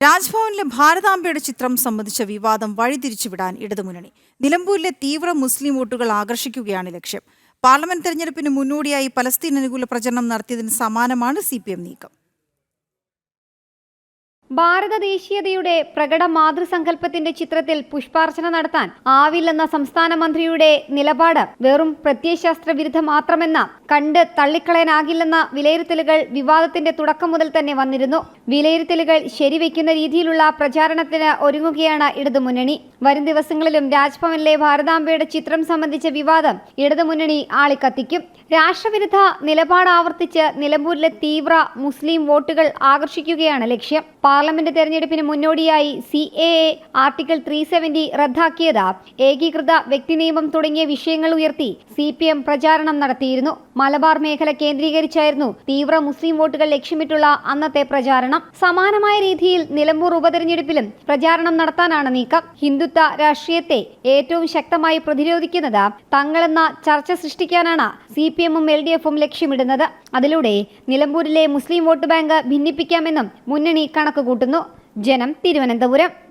രാജ്ഭവനിലെ ഭാരതാംബയുടെ ചിത്രം സംബന്ധിച്ച വിവാദം വഴിതിരിച്ചുവിടാൻ ഇടതുമുന്നണി. നിലമ്പൂരിലെ തീവ്ര മുസ്ലിം വോട്ടുകൾ ആകർഷിക്കുകയാണ് ലക്ഷ്യം. പാർലമെന്റ് തെരഞ്ഞെടുപ്പിന് മുന്നോടിയായി പലസ്തീൻ അനുകൂല പ്രചരണം നടത്തിയതിന് സമാനമാണ് സി നീക്കം. ഭാരത ദേശീയതയുടെ പ്രകട മാതൃസങ്കല്പത്തിന്റെ ചിത്രത്തിൽ പുഷ്പാർച്ചന നടത്താൻ ആവില്ലെന്ന സംസ്ഥാന മന്ത്രിയുടെ നിലപാട് വെറും പ്രത്യയശാസ്ത്ര വിരുദ്ധ മാത്രമെന്ന കണ്ട് തള്ളിക്കളയാനാകില്ലെന്ന വിലയിരുത്തലുകൾ വിവാദത്തിന്റെ തുടക്കം മുതൽ തന്നെ വന്നിരുന്നു. വിലയിരുത്തലുകൾ ശരിവെക്കുന്ന രീതിയിലുള്ള പ്രചാരണത്തിന് ഒരുങ്ങുകയാണ് ഇടതുമുന്നണി. വരും ദിവസങ്ങളിലും രാജ്ഭവനിലെ ഭാരതാംബയുടെ ചിത്രം സംബന്ധിച്ച വിവാദം ഇടതുമുന്നണി ആളിക്കത്തിക്കും. രാഷ്ട്രവിരുദ്ധ നിലപാട് ആവർത്തിച്ച് നിലമ്പൂരിലെ തീവ്ര മുസ്ലിം വോട്ടുകൾ ആകർഷിക്കുകയാണ് ലക്ഷ്യം. പാർലമെന്റ് തെരഞ്ഞെടുപ്പിന് മുന്നോടിയായി C A A article three seventy റദ്ദാക്കിയത്. ഏകീകൃത വ്യക്തി നിയമം തുടങ്ങിയ വിഷയങ്ങൾ ഉയർത്തി സി പി എം പ്രചാരണം നടത്തിയിരുന്നു. മലബാർ മേഖല കേന്ദ്രീകരിച്ചായിരുന്നു തീവ്ര മുസ്ലിം വോട്ടുകൾ ലക്ഷ്യമിട്ടുള്ള അന്നത്തെ പ്രചാരണം. സമാനമായ രീതിയിൽ നിലമ്പൂർ ഉപതെരഞ്ഞെടുപ്പിലും പ്രചാരണം നടത്താനാണ് നീക്കം. ഹിന്ദുത്വ രാഷ്ട്രീയത്തെ ഏറ്റവും ശക്തമായി പ്രതിരോധിക്കുന്നത് തങ്ങളെന്ന ചർച്ച സൃഷ്ടിക്കാനാണ് സി പി എമ്മും എൽ ഡി എഫും ലക്ഷ്യമിടുന്നത്. അതിലൂടെ നിലമ്പൂരിലെ മുസ്ലിം വോട്ട് ബാങ്ക് ഭിന്നിപ്പിക്കാമെന്നും മുന്നണി കണക്ക് കൂട്ടുന്നു. ജനം തിരുവനന്തപുരം.